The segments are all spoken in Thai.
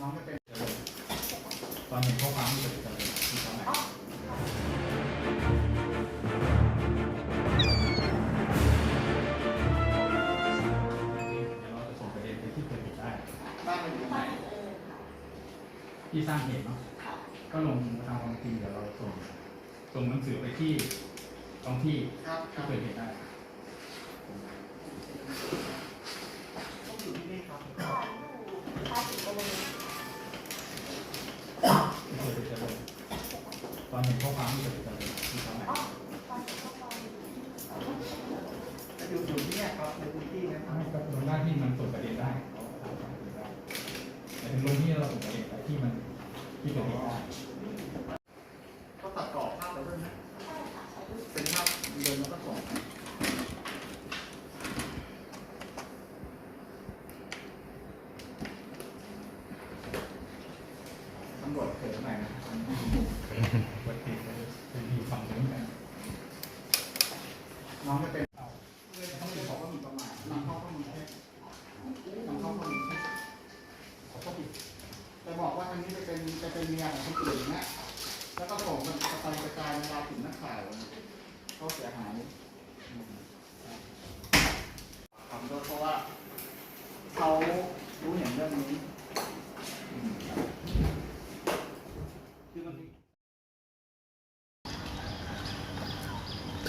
น้องไม่เป็นตอนเห็นข้อความที่เกิดจากที่เขาไหนเดี๋ยวเราจะส่งประเด็นไปที่เกิดเหตุได้บ้านมันอยู่ตรงไหนที่สร้างเหตุเนาะก็ลงทางความจริงเดี๋ยวเราส่งส่งหนังสือไปที่ท้องที่ครับคที่รับเกิดเหตุได้ อนเห็นข้อความที่เกิดเหตุจะลงที่เขาไหนจะอยู่อยู่ที่เนี่ยครับในพื้นที่นะครับไม่ก็ลงหน้าที่มันส่งประเด็นได้เขาทำประเด็นได้แต่ถึงลงที่เราส่งประเด็นไปที่มันที่เกิดเหตุได้ เขาตัดกรอบภาพไปด้วยนะเป็นภาพเดินแล้วก็ส่ง ตำรวจ เกิดใหม่นะปกติจะอยู่ฝั่งนู้นกันน้องไม่เป็นเอาต้องไปบอกว่ามีประมาทนำเข้าข้อมูลเท็จนำเข้าข้อมูลเท็จเขาก็ผิดแต่บอกว่าทางนี้ไปเป็นไปเป็นเมียของคนอื่นนะแล้วก็ส่งมันไปกระจายในราถึงนักข่าวเขาเสียหายทำด้วยเพราะว่าเขารู้เห็นเรื่องนี้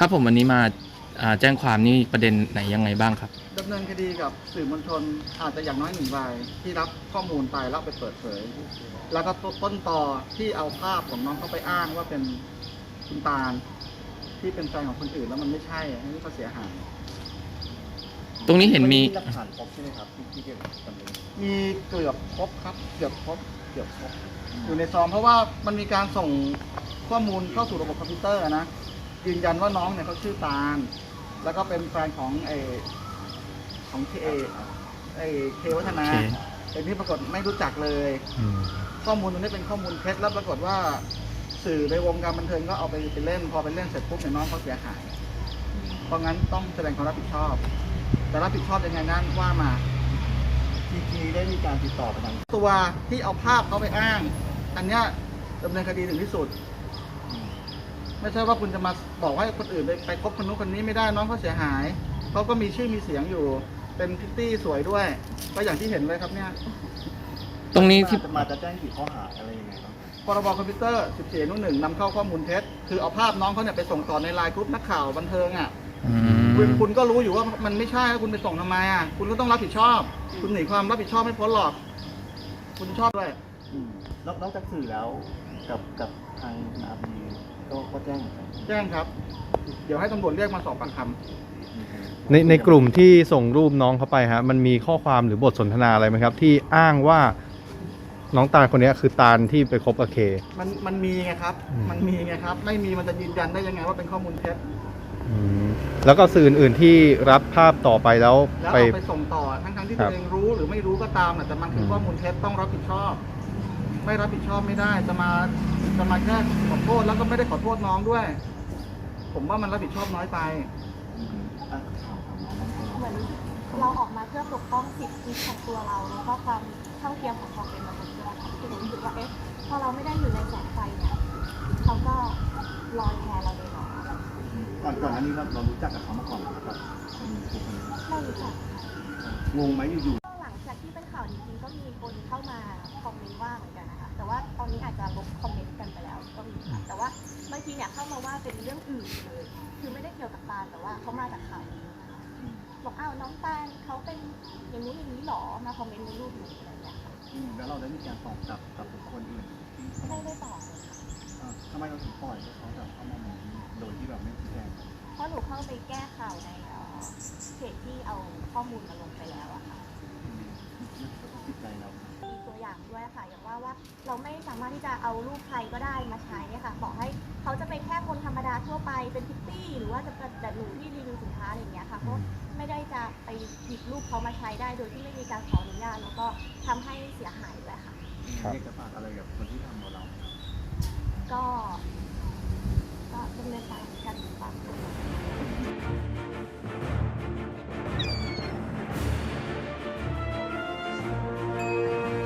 ครับผมวันนี้มาอ่าแจ้งความนี่ประเด็นไหนยังไงบ้างครับ ดำเนินคดีกับสื่อมวลชนอาจจะอย่างน้อยหนึ่งรายที่รับข้อมูลไปแล้วเอาไปเปิดเผย แล้วก็ต้นต่อที่เอาภาพของน้องเขาไปอ้างว่าเป็นคุณตาลที่เป็นแฟนของคนอื่นแล้วมันไม่ใช่อันนี้ก็เสียหาย ตรงนี้เห็นมีหลักฐานครบใช่ไหมครับที่ที่เกี่ยวกับตำรวจมีเกือบครบครับ เกือบครบเกือบครบอยู่ในซองเพราะว่ามันมีการส่งข้อมูลเข้าสู่ระบบคอมพิวเตอร์นะ ยืนยันว่าน้องเนี่ยเขาชื่อตาล แล้วก็เป็นแฟนของไอของเคไอเควัฒนาเค เป็นที่ปรากฏไม่รู้จักเลย อืม ข้อมูลตรงนี้เป็นข้อมูลเท็จแล้วปรากฏว่า สื่อในวงการบันเทิงก็เอาไปไปเล่น พอไปเล่นเสร็จปุ๊บเนี่ยน้องเขาเสียหาย เพราะงั้นต้องแสดงความรับผิดชอบ แต่รับผิดชอบยังไงนั้นว่ามาทีทีได้มีการติดต่อไปทางตัวที่เอาภาพเขาไปอ้าง อันเนี้ยดำเนินคดีถึงที่สุด ไม่ใช่ว่าคุณจะมาบอกให้คนอื่นไปไปคบคนนู้นคนนี้ไม่ได้น้องเขาเสียหายเขาก็มีชื่อมีเสียงอยู่ เป็นพิตตี้สวยด้วย ก็อย่างที่เห็นเลยครับเนี่ยตรงนี้ที่จะมาจะแจ้งกี่ข้อหาอะไรยังไงบ้างพรบคอมพิวเตอร์ 14 นุ่นหนึ่งนำเข้าข้อมูลเท็จ คือเอาภาพน้องเขาเนี่ยไปส่งต่อในไลน์กรุ๊ปนักข่าวบันเทิงอะอืคุณมคุณก็รู้อยู่ว่ามันไม่ใช่แล้วคุณไปส่งทำไมอะ คุณก็ต้องรับผิดชอบ คุณหนีความรับผิดชอบไม่พ้นหรอก คุณชอบด้วย อืมนอกนอกจากสื่อแล้วกับกับทางอาบี ก็ก็แจ้งเหมือนกันแจ้งครับ เดี๋ยวให้ตำรวจเรียกมาสอบปากคในในกลุ่มที่ส่งรูปน้องเขาไปฮะมันมีข้อความหรือบทสนทนาอะไรไหมครับ ที่อ้างว่าน้องตาลคนเนี้ยคือตาลที่ไปคบกับเคำมันมันมีไงครับ อืม มันมีไงครับ ไม่มีมันจะยืนยันได้ยังไงว่าเป็นข้อมูลเท็จอืมแล้วก็สื่ออื่นๆที่รับภาพต่อไปแล้วแล้วไป เอาไปส่งต่อทั้งทั้งๆที่ครัตับวเองรู้หรือไม่รู้ก็ตามน่ะแต่มันคืออม ข้อมูลเท็จต้องรับผิดชอบ ไม่รับผิดชอบไม่ได้จะมา จะมาแค่ขอโทษแล้วก็ไม่ได้ขอโทษน้องด้วย ผมว่ามันรับผิดชอบน้อยไปอืมอะถามถามน้องบ้างครับเหมือนเราออกมาเพื่อปกป้องสิทธิของตัวเรา แล้วก็ความเท่าเทียมของความเป็นมนุษย์ด้วยค่ะคือหนูรู้สึกว่าเอ๊ะพอเราไม่ได้อยู่ในแสงไฟเนี่ยเขาก็ลอยแพเราเลยเหรอก่อนก่อนอันนี้เราเรารู้จักกับเขามาก่อนเหรอครับคนคนคนนี้ไม่รู้จักงงไหมอยู่ก็หลังจากที่เป็นข่าวจริงๆก็มีคนเข้ามาคอมเมนต์ว่าเหมือนกันนะคะแต่ว่าตอนนี้อาจจะลบคอมเมนต์ บอกอ้าวน้องตาลเขาเป็นอย่างนี้อย่างนี้หรอมาคอมเมนต์ในรูปหนูอะไรอย่างเงี้ยค่ะๆอืมแล้วเราได้มีการตอบกลับกับบุคคลอื่นที่เขาไม่ได้ตอบเลยค่ะอ่าทำไมเราถึงปล่อยให้เขาแบบเข้ามาเมนโดยที่แบบไม่ชี้แจงเพราะหนูเข้าไปแก้ข่าวในเอ่อเพจที่เอาข้อมูลมาลงไปแล้วอะค่ะ อืมแล้วก็ติดใจเรามีตัว อย่างด้วยค่ะ อย่างว่าว่าเราไม่สามารถที่จะเอารูปใครก็ได้มาใช้อะค่ะบอกให้เขาจะเป็นแค่คนธรรมดาทั่วไปเป็นพิตตี้ หรือว่าจะเป็นแบบหนูที่รีวิวสินค้าอะไรอย่างเงี้ยค่ะเพราะไม่ได้จะไปหยิบรูปเขามาใช้ได้โดยที่ไม่มีการขออนุญาตแล้วก็ทำให้เสียหายด้วยค่ะครับอยากจะฝากอะไรกับคนที่ทำกับเรา ก็